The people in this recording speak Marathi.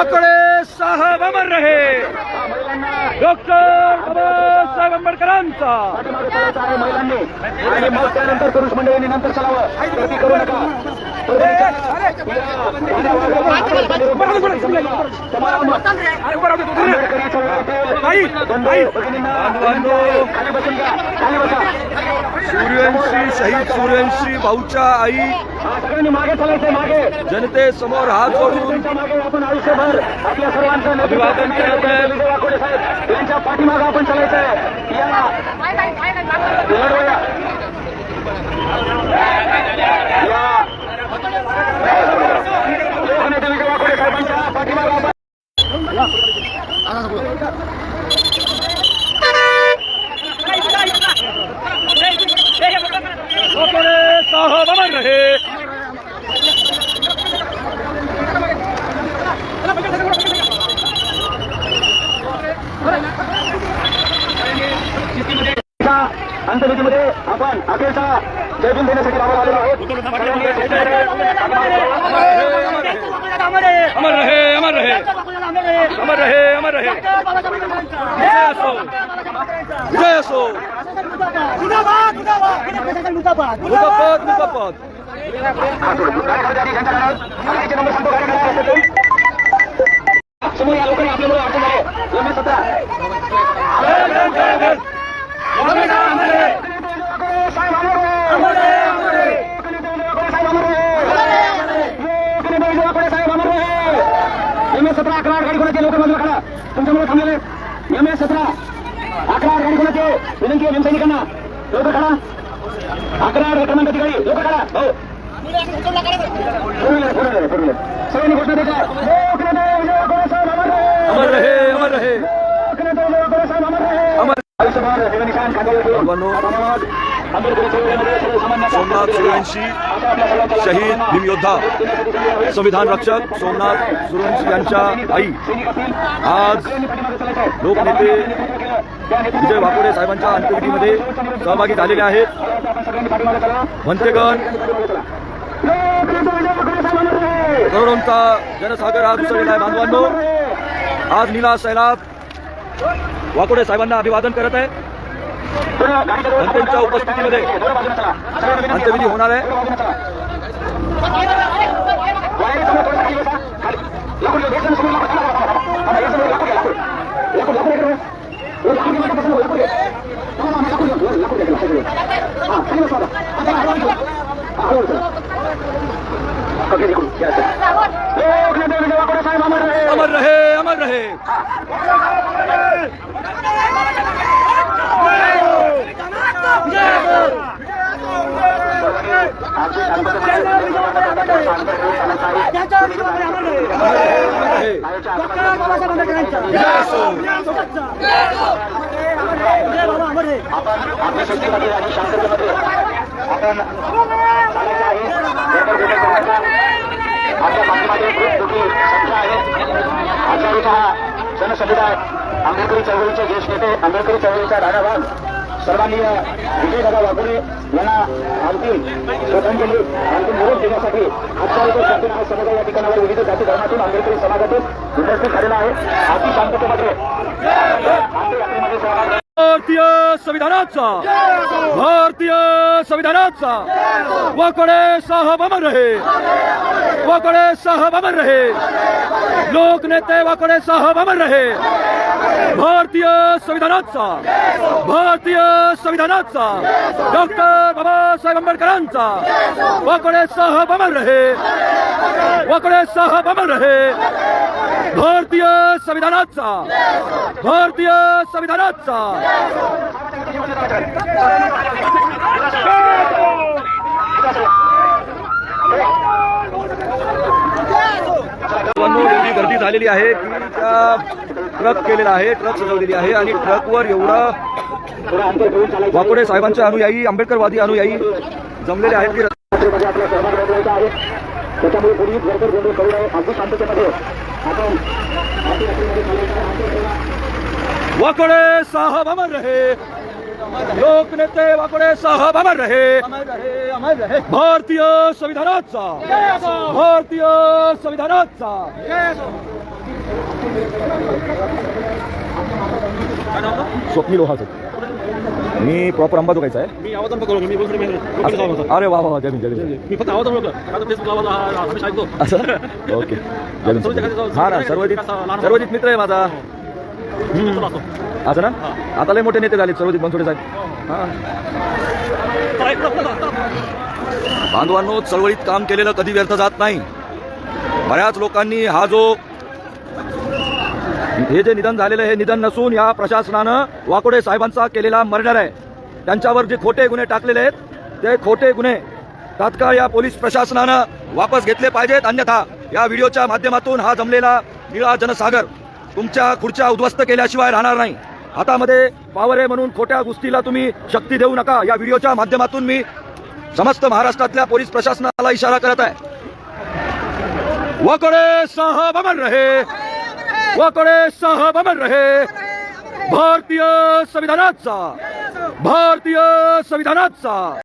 वाकडे साहेब अमर रहे. डॉक्टर बाबासाहेब आंबेडकरांचा. आणि मग त्यानंतर पुरुष मंडळींनी नंतर चलावं. गर्दी करू नका. सूर्यवंशी शहीद सूर्यवंशी भाऊच्या आई. जनतेसमोर हात जोडून. त्यांच्या मागे आपण आयुष्यभर आपल्या सर्वांचं नेतृत्व अभिवादन करत आहे. विजय वाकोडे साहेब यांच्या पाठीमागे आपण चालायचंय या लढवूया. या लोकनेते विजय वाकोडे साहेबांच्या पाठीमागे आपण वाकडे साहेब अमर रहे अंतर्गतीमध्ये आपण अखेरचा जयभीम देण्यासाठी लावून आलेलो आहोत अमर रहे अमर रहे अमर रहे अमर रहे विजय असो विजय असो मुकापत मुकापत समोर या लोकांनी आपल्यामुळे अडचण झाले एम एस सतरा एम एस सतरा अकरा गाडी कोणाची? लोक बाजूला खडा. तुमच्यामुळे थांबलेले एम एस सतरा अकरा गाडी कोणाची? विनंती आहे भीमसैनिकांना. लोक खडा. अकरा आठ क्रमांकाची गाडी लोक खडा. हो. सगळ्यांनी घोषणा देतात अमर रहे. अमर रहे अमर रहे. अमर सोमनाथ सूर्यवंशी शहीद भीमयोद्धा संविधान रक्षक सोमनाथ सूर्यवंशी यांच्या आई. आज लोकनेते विजय वाकोडे साहेबांच्या अंत्यविधीमध्ये सहभागी झालेले आहेत. म्हणतेगण करोडोंचा जनसागर आज उसळलेला आहे बांधवांनो. आज नीला सैलाब वाकोडे साहेबांना अभिवादन करत आहे. त्यांच्या उपस्थितीमध्ये अंत्यविधी होणार आहे अमर रहे अमर रहे अमर रहे विजय असो आपण आपल्या शक्तीमध्ये आणि शांततेमध्ये आपण आपल्या खूप मोठी संख्या आहे आचार्याचा हा जनसमुदाय आंबेडकरी चळवळीचे ज्येष्ठ नेते आंबेडकरी चळवळीचा राणा भाग सर्वांनी विजय दादा यांना अंतिम श्रद्धांजली अंतिम निरोप देण्यासाठी आचार्याच्या शक्तीने हा समुदाय या ठिकाणावर विविध जाती धर्मातून आंबेडकरी समाजातून उपस्थित झालेला आहे. अति शांततेमध्ये मात्र सहभाग भारतीय संविधानाचा भारतीय संविधानाचा वकडे साहेब अमर रहे वाकडे साहेब रहे लोकनेते वाकडे साहेब अमर रहे भारतीय संविधानाचा भारतीय संविधानाचा डॉक्टर बाबासाहेब आंबेडकरांचा. वाकडे साहेब अमर रहे. वाकडे साहेब अमर रहे. भारतीय संविधानाचा भारतीय संविधानाचा. गर्दी झालेली आहे की ट्रक केलेला आहे ट्रक सजवलेली आहे आणि ट्रकवर एवढा थोडं वाकोडे साहेबांचे अनुयायी आंबेडकरवादी अनुयायी जमलेले आहेत की यात्रेमध्ये त्याच्यामुळे गडबड गोंधळ करू नये अगदी शांततेमध्ये आपण वाकोडे साहब अमर रहे. लोकनेते वाकोडे साहब अमर रहे. भारतीय संविधानाचा. भारतीय संविधानाचा. स्वप्नील लोहाचं मी प्रॉपर अंबाजोगाईचा आहे. मी आवाज. अरे वा वा वा जमीन जमीन मी फक्त आवाज हा- हा- असं? ओके. हा ना सर्वजित सर्वजित मित्र आहे माझा. असतो. असं ना? आता लय मोठे नेते झाले सर्वजित बनसोडे साहेब. हा. बांधवांनो चळवळीत काम केलेलं कधी व्यर्थ जात नाही. बऱ्याच लोकांनी हा जो हे जे निधन झालेलं हे निधन नसून या प्रशासनानं वाकोडे साहेबांचा केलेला मर्डर आहे. त्यांच्यावर जे खोटे गुन्हे टाकलेले आहेत ते खोटे गुन्हे तात्काळ या पोलीस प्रशासनानं वापस घेतले पाहिजेत. अन्यथा या व्हिडिओच्या माध्यमातून हा जमलेला निळा जनसागर तुमच्या खुर्च्या उद्ध्वस्त केल्याशिवाय राहणार नाही. हातामध्ये पावर आहे म्हणून खोट्या गोष्टीला तुम्ही शक्ती देऊ नका. या व्हिडिओच्या माध्यमातून मी समस्त महाराष्ट्रातल्या पोलीस प्रशासनाला इशारा करत आहे. वकडे सहा बमन रहे. वकडे सह बमन रहे। भारतीय संविधानाचा। भारतीय संविधानाचा।